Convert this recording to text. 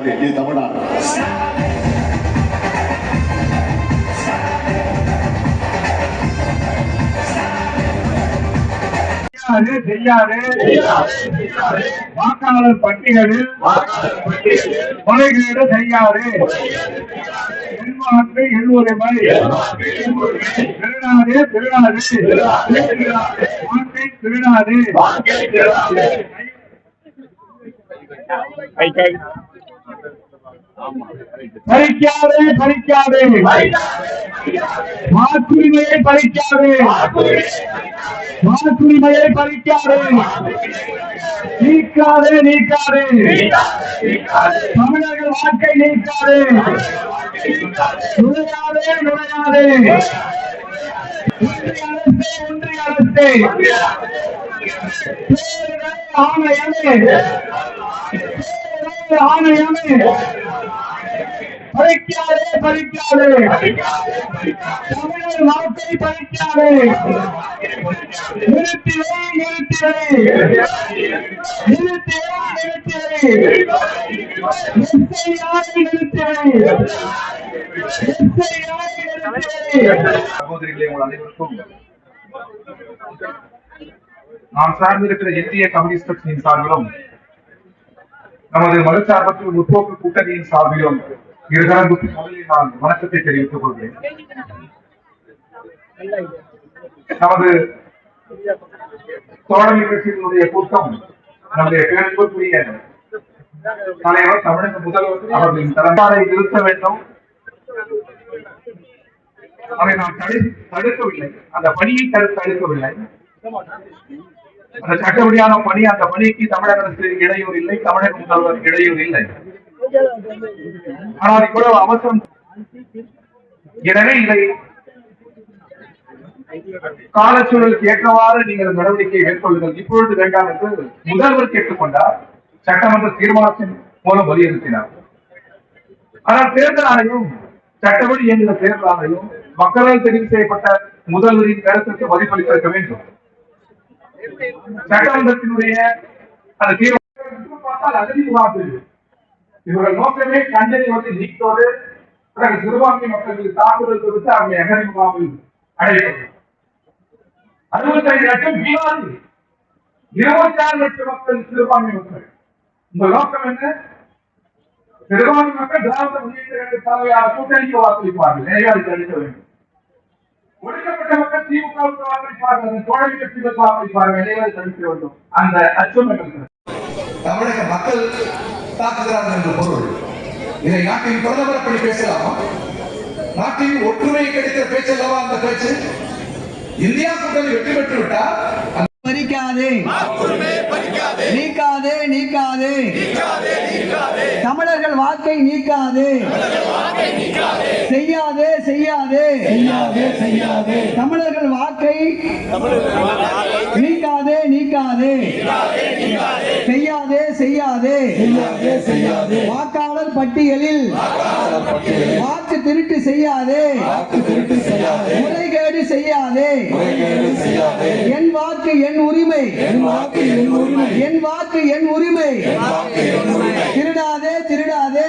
முடியாது இது தமிழ்நாடு செய்யாது செய்யாது வாக்காளர் பட்டியலில் முறைகேடு செய்யாது எண்வாக்கு எண்ணுரிமை திருநாடு திருநாடு. வாக்கை திருநாடு. பறிக்காதே பறிக்காதே வாக்குரிமையை பறிக்காதே வாக்குரிமையை பறிக்காதே நீக்காதே நீக்காதே தமிழர்கள் வாக்கை நீக்காதே நுழையாதே நுழையாதே ஒன்றிய அரசே ஒன்றிய அரசே பேரிடர் ஆணையமே பேரிடர் ஆணையமே பறிக்காதே பறிக்காதே தமிழர் வாக்கை பறிக்காதே. நிறுத்திவே வை நிறுத்திவே வை நிறுத்தி வை நிறுத்தி வை எஸ்ஐஆரை நிறுத்தி சகோதரிகளே உங்கள் அனைவருக்கும் நான் சார்ந்திருக்கிற இந்திய கம்யூனிஸ்ட் கட்சியின் சார்பிலும் நமது மதச்சார்பற்ற முற்போக்கு கூட்டணியின் சார்பிலும் இருதரப்புக்கு முதலில் நான் வணக்கத்தை தெரிவித்துக் கொள்கிறேன். நமது தோழமை கட்சியினுடைய கூட்டம் நம்முடைய பேருக்குரிய தலைவர் தமிழக முதல்வர் அவர்களின் தலைமையை நிறுத்த வேண்டும். அதை நாம் தடு தடுக்கவில்லை. அந்த பணியை தடுக்கவில்லை. அந்த சட்டப்படியான பணி அந்த பணிக்கு தமிழக அரசு இடையூறு இல்லை தமிழக முதல்வர் இடையூறு இல்லை. ஆனால் இவ்வளவு அவசரம். எனவே இதை காலச்சூழலுக்கு ஏற்றவாறு நீங்கள் நடவடிக்கை மேற்கொள்ளுங்கள். இப்பொழுது வேண்டாம் என்று முதல்வர் கேட்டுக்கொண்டார். சட்டமன்ற தீர்மானத்தின் மூலம் வலியுறுத்தினார். ஆனால் தேர்தல் ஆணையம் சட்டப்படி இயங்குகிற தேர்தல் ஆணையம் மக்களால் தெரிவு செய்யப்பட்ட முதல்வரின் கருத்துக்கு மதிப்பளித்திருக்க வேண்டும். சட்டமன்றத்தினுடைய அந்த தீர்மானம் பார்த்தால் இவர்கள் நோக்கமே கண்டனை வந்து நீக்கோடு பிறகு சிறுபான்மை மக்களுக்கு தாக்குதல் கொடுத்து அவங்க அகதி முகாமில் அடையப்படும் அறுபத்தி ஐந்து லட்சம் பீகாரி இருபத்தி ஆறு லட்சம் மக்கள் சிறுபான்மை மக்கள். இந்த நோக்கம் என்ன? சிறுபான்மை மக்கள் திராவிட முன்னேற்ற கழக கூட்டணிக்கு வாக்களிப்பார்கள். எனவே அதை வேண்டும். ஒடுக்கப்பட்ட மக்கள் திமுகவுக்கு வாக்களிப்பார்கள். தோழமை கட்சிகளுக்கு வாக்களிப்பார்கள். எனவே அதை வேண்டும். அந்த அச்சம் தமிழக மக்கள் தாக்குகிறார்கள் என்று பொருள். இதை நாட்டின் பிரதமர் அப்படி பேசலாமா. நாட்டின் ஒற்றுமை கிடைக்கிற பேச்சல்லவா அந்த பேச்சு? இந்தியா கூட்டணி வெற்றி பெற்று விட்டால் பறிக்காதே. நீக்காதே நீக்காதே. தமிழர்கள் வாக்கை நீக்காதே. செய்யாதே செய்யாதே. தமிழர்கள் வாக்கை நீக்காதே நீக்காதே. செய்யாதே வாக்காளர் பட்டியலில் வாக்கு திருட்டு செய்யாதே. முறைகேடு செய்யாதே. என் வாக்கு என் உரிமை. என் வாக்கு என் உரிமை. திருடாதே திருடாதே.